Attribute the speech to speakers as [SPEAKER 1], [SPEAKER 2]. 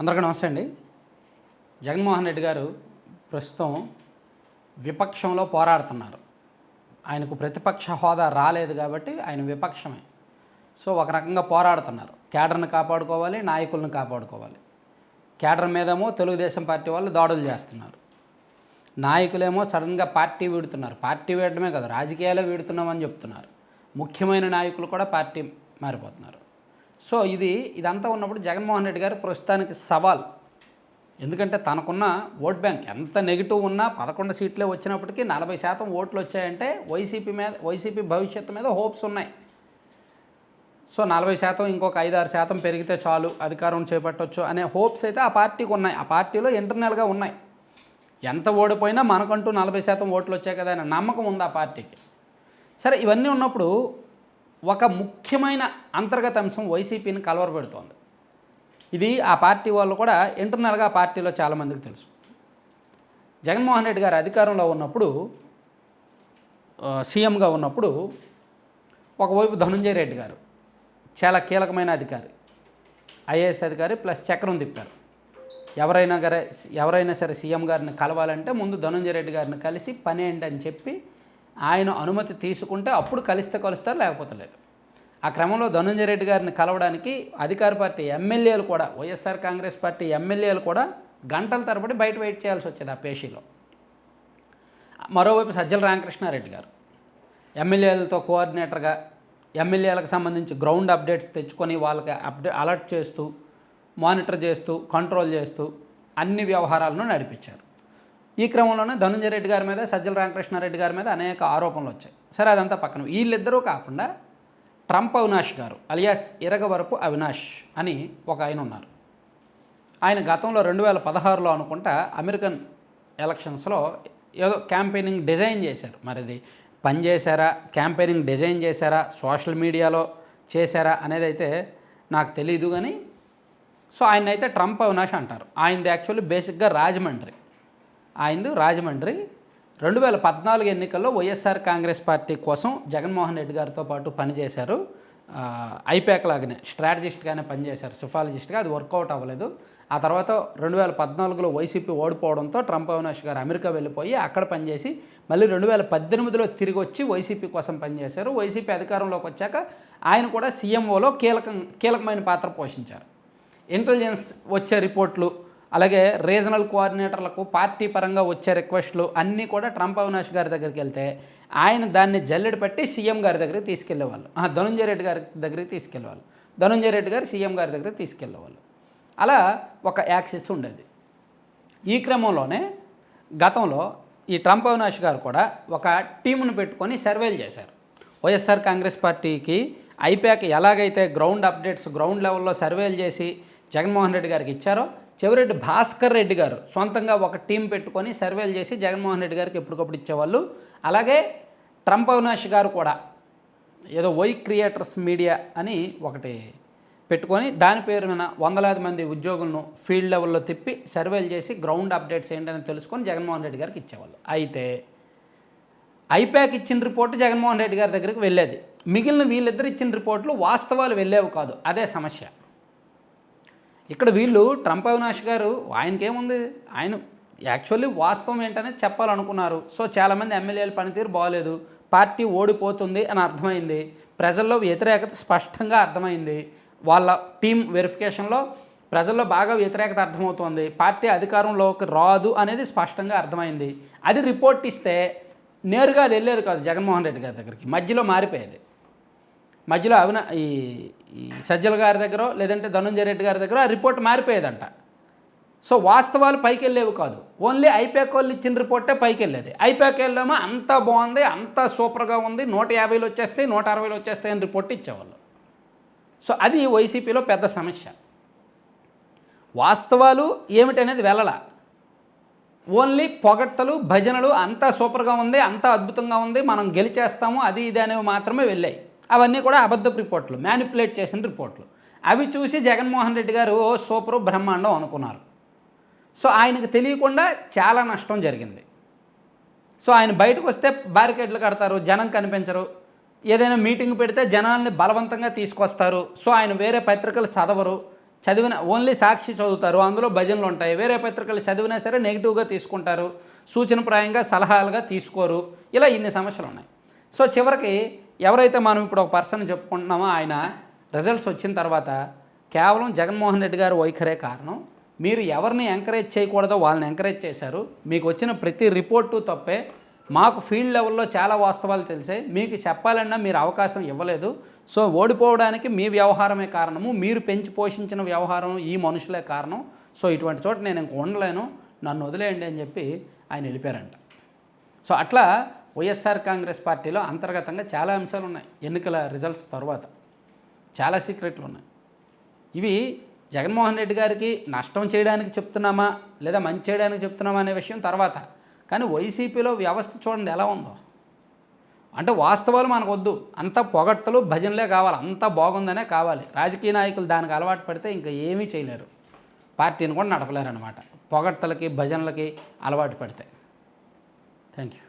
[SPEAKER 1] అందరికీ నమస్తే అండి. జగన్మోహన్ రెడ్డి గారు ప్రస్తుతం విపక్షంలో పోరాడుతున్నారు. ఆయనకు ప్రతిపక్ష హోదా రాలేదు కాబట్టి ఆయన విపక్షమే. సో ఒక రకంగా పోరాడుతున్నారు. కేడర్ని కాపాడుకోవాలి నాయకులను కాపాడుకోవాలి. కేడర్ మీదేమో తెలుగుదేశం పార్టీ వాళ్ళు దాడులు చేస్తున్నారు. నాయకులేమో సడన్గా పార్టీ వీడుతున్నారు. పార్టీ వీడటమే కదా రాజకీయాలే వీడుతున్నామని చెప్తున్నారు. ముఖ్యమైన నాయకులు కూడా పార్టీ మారిపోతున్నారు. సో ఇది ఇదంతా ఉన్నప్పుడు జగన్మోహన్ రెడ్డి గారు ప్రస్తుతానికి సవాల్. ఎందుకంటే తనకున్న ఓట్ బ్యాంక్ ఎంత నెగిటివ్ ఉన్నా పదకొండు సీట్లే వచ్చినప్పటికీ నలభై శాతం ఓట్లు వచ్చాయంటే వైసీపీ మీద వైసీపీ భవిష్యత్తు మీద హోప్స్ ఉన్నాయి. సో నలభై శాతం ఇంకొక ఐదు ఆరు శాతం పెరిగితే చాలు అధికారం చేపట్టొచ్చు అనే హోప్స్ అయితే ఆ పార్టీకి ఉన్నాయి. ఆ పార్టీలో ఇంటర్నల్గా ఉన్నాయి. ఎంత ఓడిపోయినా మనకంటూ నలభై శాతం ఓట్లు వచ్చాయి కదా అనే నమ్మకం ఉంది ఆ పార్టీకి. సరే ఇవన్నీ ఉన్నప్పుడు ఒక ముఖ్యమైన అంతర్గత అంశం వైసీపీని కలవరపెడుతోంది. ఇది ఆ పార్టీ వాళ్ళు కూడా ఇంటర్నల్గా ఆ పార్టీలో చాలామందికి తెలుసు. జగన్మోహన్ రెడ్డి గారు అధికారంలో ఉన్నప్పుడు సీఎంగా ఉన్నప్పుడు ఒకవైపు ధనుంజయ రెడ్డి గారు చాలా కీలకమైన అధికారి ఐఏఎస్ అధికారి ప్లస్ చక్రం తిప్పారు. ఎవరైనా గరే ఎవరైనా సరే సీఎం గారిని కలవాలంటే ముందు ధనుంజయ రెడ్డి గారిని కలిసి పని ఏంటి అని చెప్పి ఆయన అనుమతి తీసుకుంటే అప్పుడు కలిస్తే కలుస్తారు లేకపోతే లేదు. ఆ క్రమంలో ధనుంజయ రెడ్డి గారిని కలవడానికి అధికార పార్టీ ఎమ్మెల్యేలు కూడా వైఎస్ఆర్ కాంగ్రెస్ పార్టీ ఎమ్మెల్యేలు కూడా గంటల తరబడి బయట వెయిట్ చేయాల్సి వచ్చేది ఆ పేషీలో. మరోవైపు సజ్జల రామకృష్ణారెడ్డి గారు ఎమ్మెల్యేలతో కోఆర్డినేటర్గా ఎమ్మెల్యేలకు సంబంధించి గ్రౌండ్ అప్డేట్స్ తెచ్చుకొని వాళ్ళకి అప్డే అలర్ట్ చేస్తూ మానిటర్ చేస్తూ కంట్రోల్ చేస్తూ అన్ని వ్యవహారాలను నడిపించారు. ఈ క్రమంలోనే ధనుంజయ రెడ్డి గారి మీద సజ్జల రామకృష్ణారెడ్డి గారి మీద అనేక ఆరోపణలు వచ్చాయి. సరే అదంతా పక్కన. వీళ్ళిద్దరూ కాకుండా ట్రంప్ అవినాష్ గారు అలియాస్ ఇరగవరపు అవినాష్ అని ఒక ఆయన ఉన్నారు. ఆయన గతంలో రెండు వేల పదహారులో అనుకుంటా అమెరికన్ ఎలక్షన్స్లో ఏదో క్యాంపెయినింగ్ డిజైన్ చేశారు. మరి అది పని క్యాంపెయినింగ్ డిజైన్ చేశారా? సోషల్ మీడియాలో చేశారా? అనేది అయితే నాకు తెలియదు కానీ సో ఆయన అయితే ట్రంప్ అవినాష్ అంటారు. ఆయనది యాక్చువల్లీ బేసిక్గా రాజమండ్రి. ఆయనది రాజమండ్రి. రెండు వేల పద్నాలుగు ఎన్నికల్లో వైఎస్ఆర్ కాంగ్రెస్ పార్టీ కోసం జగన్మోహన్ రెడ్డి గారితో పాటు పనిచేశారు. ఐపాక్ లాగానే స్ట్రాటజిస్ట్గానే పనిచేశారు సిఫాలజిస్ట్గా. అది వర్కౌట్ అవ్వలేదు. ఆ తర్వాత రెండు వేల పద్నాలుగులో వైసీపీ ఓడిపోవడంతో ట్రంప్ అవినాష్ గారు అమెరికా వెళ్ళిపోయి అక్కడ పనిచేసి మళ్ళీ రెండు వేల పద్దెనిమిదిలో తిరిగి వచ్చి వైసీపీ కోసం పనిచేశారు. వైసీపీ అధికారంలోకి వచ్చాక ఆయన కూడా సీఎంఓలో కీలకం కీలకమైన పాత్ర పోషించారు. ఇంటెలిజెన్స్ వచ్చే రిపోర్ట్లు అలాగే రీజనల్ కోఆర్డినేటర్లకు పార్టీ పరంగా వచ్చే రిక్వెస్ట్లు అన్నీ కూడా ట్రంప్ అవినాష్ గారి దగ్గరికి వెళ్తే ఆయన దాన్ని జల్లెడ పెట్టి సీఎం గారి దగ్గరికి తీసుకెళ్ళేవాళ్ళు ధనుంజయ రెడ్డి గారి దగ్గరికి తీసుకెళ్ళేవాళ్ళు ధనుంజయ రెడ్డి గారు సీఎం గారి దగ్గరికి తీసుకెళ్ళేవాళ్ళు అలా ఒక యాక్సిస్ ఉండేది. ఈ క్రమంలోనే గతంలో ఈ ట్రంప్ అవినాష్ గారు కూడా ఒక టీమును పెట్టుకొని సర్వేలు చేశారు. వైఎస్ఆర్ కాంగ్రెస్ పార్టీకి ఐపాక్ ఎలాగైతే గ్రౌండ్ అప్డేట్స్ గ్రౌండ్ లెవెల్లో సర్వేలు చేసి జగన్మోహన్ రెడ్డి గారికి ఇచ్చారో చివరెడ్డి భాస్కర్ రెడ్డి గారు సొంతంగా ఒక టీం పెట్టుకొని సర్వేలు చేసి జగన్మోహన్ రెడ్డి గారికి ఎప్పటికప్పుడు ఇచ్చేవాళ్ళు. అలాగే ట్రంప్ అవినాష్ గారు కూడా ఏదో వై క్రియేటర్స్ మీడియా అని ఒకటి పెట్టుకొని దాని పేరు మీద వందలాది మంది ఉద్యోగులను ఫీల్డ్ లెవెల్లో తిప్పి సర్వేలు చేసి గ్రౌండ్ అప్డేట్స్ ఏంటని తెలుసుకొని జగన్మోహన్ రెడ్డి గారికి ఇచ్చేవాళ్ళు. అయితే ఐపాక్ ఇచ్చిన రిపోర్టు జగన్మోహన్ రెడ్డి గారి దగ్గరికి వెళ్ళేది. మిగిలిన వీళ్ళిద్దరు ఇచ్చిన రిపోర్ట్లు వాస్తవాలు వెళ్ళేవి కాదు. అదే సమస్య. ఇక్కడ వీళ్ళు ట్రంప్ అవినాష్ గారు ఆయనకేముంది? ఆయన యాక్చువల్లీ వాస్తవం ఏంటనేది చెప్పాలనుకున్నారు. సో చాలామంది ఎమ్మెల్యేల పనితీరు బాగోలేదు పార్టీ ఓడిపోతుంది అని అర్థమైంది. ప్రజల్లో వ్యతిరేకత స్పష్టంగా అర్థమైంది. వాళ్ళ టీం వెరిఫికేషన్లో ప్రజల్లో బాగా వ్యతిరేకత అర్థమవుతోంది. పార్టీ అధికారంలోకి రాదు అనేది స్పష్టంగా అర్థమైంది. అది రిపోర్ట్ ఇస్తే నేరుగా అది వెళ్ళేది కాదు జగన్మోహన్ రెడ్డి గారి దగ్గరికి. మధ్యలో మారిపోయేది. మధ్యలో అవిన ఈ ఈ సజ్జల గారి దగ్గర లేదంటే ధనుంజయ రెడ్డి గారి దగ్గర ఆ రిపోర్ట్ మారిపోయేదంట. సో వాస్తవాలు పైకి వెళ్ళేవి కాదు. ఓన్లీ ఐపాక్ వాళ్ళు ఇచ్చిన రిపోర్టే పైకి వెళ్ళేది ఐపాక్ వెళ్ళేమో అంతా బాగుంది అంతా సూపర్గా ఉంది నూట యాభైలు వచ్చేస్తాయి నూట అరవైలు వచ్చేస్తాయి అని రిపోర్ట్ ఇచ్చేవాళ్ళు. సో అది వైసీపీలో పెద్ద సమస్య. వాస్తవాలు ఏమిటనేది వెళ్ళల. ఓన్లీ పొగడ్తలు భజనలు అంతా సూపర్గా ఉంది అంతా అద్భుతంగా ఉంది మనం గెలిచేస్తాము అది ఇది అనేవి మాత్రమే వెళ్ళాయి. అవన్నీ కూడా అబద్ధపు రిపోర్ట్లు మ్యానిపులేట్ చేసిన రిపోర్ట్లు. అవి చూసి జగన్మోహన్ రెడ్డి గారు ఓ సూపర్ బ్రహ్మాండం అనుకున్నారు. సో ఆయనకు తెలియకుండా చాలా నష్టం జరిగింది. సో ఆయన బయటకు వస్తే బ్యారికేడ్లు కడతారు జనం కనిపించరు. ఏదైనా మీటింగ్ పెడితే జనాల్ని బలవంతంగా తీసుకొస్తారు. సో ఆయన వేరే పత్రికలు చదవరు. చదివిన ఓన్లీ సాక్షి చదువుతారు. అందులో భజనలు ఉంటాయి. వేరే పత్రికలు చదివినా సరే నెగిటివ్గా తీసుకుంటారు. సూచనప్రాయంగా సలహాలుగా తీసుకోరు. ఇలా ఇన్ని సమస్యలు ఉన్నాయి. సో చివరికి ఎవరైతే మనం ఇప్పుడు ఒక పర్సన్ చెప్పుకుంటున్నామో ఆయన రిజల్ట్స్ వచ్చిన తర్వాత కేవలం జగన్మోహన్ రెడ్డి గారు వైఖరే కారణం. మీరు ఎవరిని ఎంకరేజ్ చేయకూడదో వాళ్ళని ఎంకరేజ్ చేశారు. మీకు వచ్చిన ప్రతి రిపోర్టు తప్పే. మాకు ఫీల్డ్ లెవెల్లో చాలా వాస్తవాలు తెలిసే మీకు చెప్పాలన్నా మీరు అవకాశం ఇవ్వలేదు. సో ఓడిపోవడానికి మీ వ్యవహారమే కారణము. మీరు పెంచి పోషించిన వ్యవహారం ఈ మనుషులే కారణం. సో ఇటువంటి చోట నేను ఇంక ఉండలేను. నన్ను వదిలేయండి అని చెప్పి ఆయన వెళ్ళిపోయారంట. సో అట్లా వైఎస్ఆర్ కాంగ్రెస్ పార్టీలో అంతర్గతంగా చాలా అంశాలు ఉన్నాయి ఎన్నికల రిజల్ట్స్ తర్వాత చాలా సీక్రెట్లు ఉన్నాయి ఇవి జగన్మోహన్ రెడ్డి గారికి నష్టం చేయడానికి చెప్తున్నామా? లేదా మంచి చేయడానికి చెప్తున్నామా అనే విషయం తర్వాత. కానీ వైసీపీలో వ్యవస్థ చూడండి ఎలా ఉందో. అంటే వాస్తవాలు మనకు వద్దు అంతా పొగడ్తలు భజనలే కావాలి. అంతా బాగుందనే కావాలి. రాజకీయ నాయకులు దానికి అలవాటు పడితే ఇంకా ఏమీ చేయలేరు. పార్టీని కూడా నడపలేరు అనమాట పొగడ్తలకి భజనలకి అలవాటు పడితే. Thank you